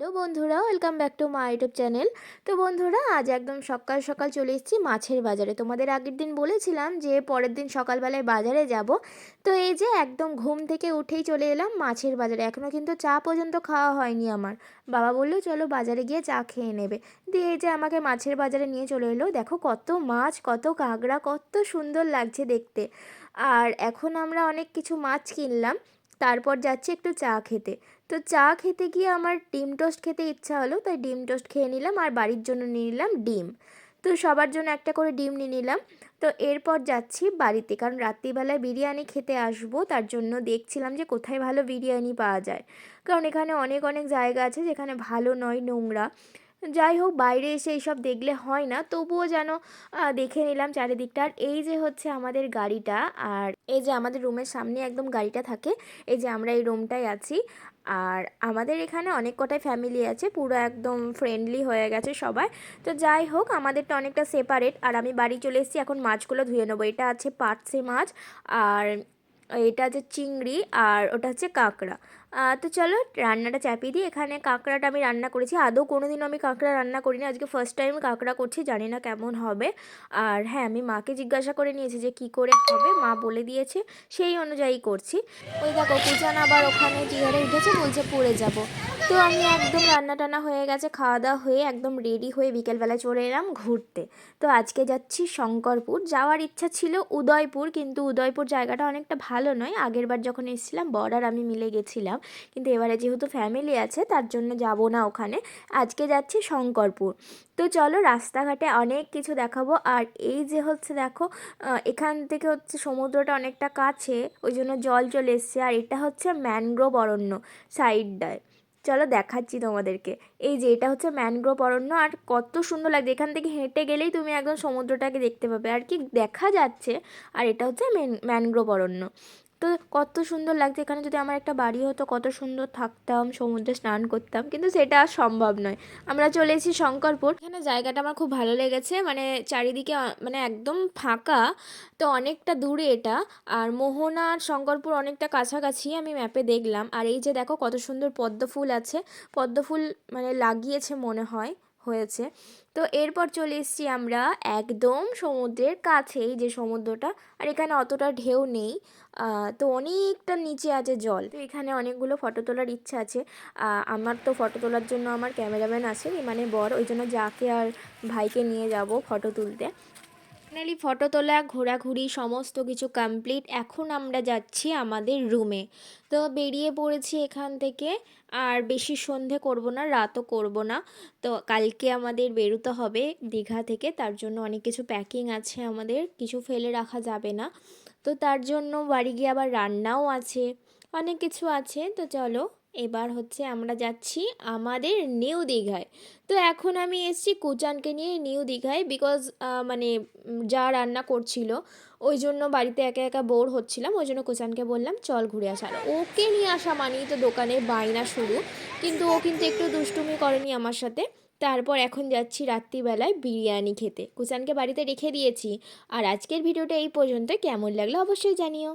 Hello বন্ধুরা, welcome back to my YouTube channel. তো বন্ধুরা, আজ একদম সকাল সকাল চলে এসেছি মাছের বাজারে। তোমাদের আগের দিন বলেছিলাম যে পরের দিন সকালবেলায় বাজারে যাব। তো এই যে একদম ঘুম থেকে উঠেই চলে এলাম মাছের বাজারে। এখনও কিন্তু চা পর্যন্ত খাওয়া হয়নি আমার। বাবা বলল, চলো বাজারে গিয়ে চা খেয়ে নেবে। দিয়ে এই যে আমাকে মাছের বাজারে নিয়ে চলে এলো। দেখো কত মাছ, কত কাঁকড়া, কত সুন্দর লাগছে দেখতে। আর এখন আমরা অনেক কিছু মাছ কিনলাম। তারপর যাচ্ছি একটু চা খেতে। তো চা খেতে গিয়ে আমার ডিম টোস্ট খেতে ইচ্ছা হলো, তাই ডিম টোস্ট খেয়ে নিলাম আর বাড়ির জন্য নিয়ে নিলাম ডিম। তো সবার জন্য একটা করে ডিম নিয়ে নিলাম। তো এরপর যাচ্ছি বাড়িতে, কারণ রাত্রিবেলায় বিরিয়ানি খেতে আসব, তার জন্য দেখছিলাম যে কোথায় ভালো বিরিয়ানি পাওয়া যায়। কারণ এখানে অনেক অনেক জায়গা আছে যেখানে ভালো নয় নোংরা। যাই হোক, বাইরে এসে এইসব দেখলে হয় না। তবুও যেন দেখে নিলাম চারিদিকটা। আর এই যে হচ্ছে আমাদের গাড়িটা, আর এই যে আমাদের রুমের সামনে একদম গাড়িটা থাকে, এই যে আমরা এই রুমটায় আছি। আর আমাদের এখানে অনেক কটাই ফ্যামিলি আছে, পুরো একদম ফ্রেন্ডলি হয়ে গেছে সবাই। তো যাই হোক, আমাদেরটা অনেকটা সেপারেট আর আমি বাড়ি চলে এসেছি, এখন মাছগুলো ধুয়ে নেব। এটা আছে পার্সে মাছ, আর এটা আছে চিংড়ি, আর ওটা হচ্ছে কাঁকড়া। তো চলো রান্নাটা চাপিয়ে দিই। এখানে কাঁকড়াটা আমি রান্না করেছি। আদৌ কোনো দিনও আমি কাঁকড়া রান্না করিনি। আজকে ফার্স্ট টাইম কাঁকড়া করছি, জানি না কেমন হবে। আর হ্যাঁ আমি মাকে জিজ্ঞাসা করে নিয়েছি যে কি করে হবে। মা বলে দিয়েছে, সেই অনুযায়ী করছি। ওই দেখো, পূজান আবার ওখানে চেয়ারে উঠেছে, বলছে পড়ে যাব। তো আমি একদম রান্না টান্না হয়ে গেছে, খাওয়া দাওয়া হয়ে একদম রেডি হয়ে বিকেলবেলায় চলে এলাম ঘুরতে। তো আজকে যাচ্ছি শঙ্করপুর। যাওয়ার ইচ্ছা ছিল উদয়পুর, কিন্তু উদয়পুর জায়গাটা অনেকটা ভালো নয়। আগের বার যখন এসেছিলাম, বর্ডার আমি মিলে গেছিলাম। কিন্তু এবারে যেহেতু ফ্যামিলি আছে, তার জন্য যাব না ওখানে। আজকে যাচ্ছি শঙ্করপুর। তো চলো রাস্তাঘাটে অনেক কিছু দেখাবো। আর এই যে হচ্ছে দেখো এখান থেকে হচ্ছে সমুদ্রটা অনেকটা কাছে, ওই জন্য জল চলে এসছে। আর এটা হচ্ছে ম্যানগ্রোভ অরণ্য সাইডটায় চলো দেখাচ্ছি তোমাদেরকে। এই যে এটা হচ্ছে ম্যানগ্রোভ অরণ্য। আর কত সুন্দর লাগছে। এখান থেকে হেঁটে গেলেই তুমি একদম সমুদ্রটাকে দেখতে পাবে। আর কি দেখা যাচ্ছে, আর এটা হচ্ছে ম্যানগ্রোভ অরণ্য। তো কত সুন্দর লাগছে। এখানে যদি আমার একটা বাড়ি হতো, কত সুন্দর থাকতাম, সমুদ্রে স্নান করতাম, কিন্তু সেটা আর সম্ভব নয়। আমরা চলে এসেছি শঙ্করপুর। এখানে জায়গাটা আমার খুব ভালো লেগেছে। মানে চারিদিকে মানে একদম ফাঁকা, তো অনেকটা দূরে এটা। আর মোহনা আর শঙ্করপুর অনেকটা কাছাকাছি আমি ম্যাপে দেখলাম। আর এই যে দেখো কত সুন্দর পদ্ম ফুল আছে। পদ্ম ফুল মানে লাগিয়েছে মনে হয়। হয়েছে। তো এরপর চলে এসছি আমরা একদম সমুদ্রের কাছেই যে সমুদ্রটা, আর এখানে অতটা ঢেউ নেই তো অনেকটা নিচে আছে জল। তো এখানে অনেকগুলো ফটো তোলার ইচ্ছা আছে। আমার তো ফটো তোলার জন্য আমার ক্যামেরাম্যান আছে মানে বর, ওই জন্য যাকে আর ভাইকে নিয়ে যাব ফটো তুলতে। ফাইনালি ফটো তোলা, ঘোরাঘুরি, সমস্ত কিছু কমপ্লিট এখন আমরা যাচ্ছি আমাদের রুমে তো বেরিয়ে পড়েছি এখান থেকে। আর বেশি সন্ধে করব না, রাতও করব না। তো কালকে আমাদের বেরোতে হবে দীঘা থেকে। তার জন্য অনেক কিছু প্যাকিং আছে আমাদের। কিছু ফেলে রাখা যাবে না। তো তার জন্য বাড়ি গিয়ে আবার রান্নাও আছে। অনেক কিছু আছে। তো চলো এবার হচ্ছে আমরা যাচ্ছি আমাদের নিউ দীঘায়। তো এখন আমি এসেছি কুচানকে নিয়ে নিউ দীঘায় বিকজ মানে যা রান্না করছিল, ওই জন্য বাড়িতে একা একা বোর হচ্ছিলাম, ওই জন্য কুচানকে বললাম, চল ঘুরে আসা। আর ওকে নিয়ে আসা মানেই তো দোকানে বায়না শুরু, কিন্তু ও কিন্তু একটু দুষ্টুমি করেনি আমার সাথে। তারপর এখন যাচ্ছি রাত্রিবেলায় বিরিয়ানি খেতে। কুচানকে বাড়িতে রেখে দিয়েছি। আর আজকের ভিডিওটা এই পর্যন্ত কেমন লাগল অবশ্যই জানিও।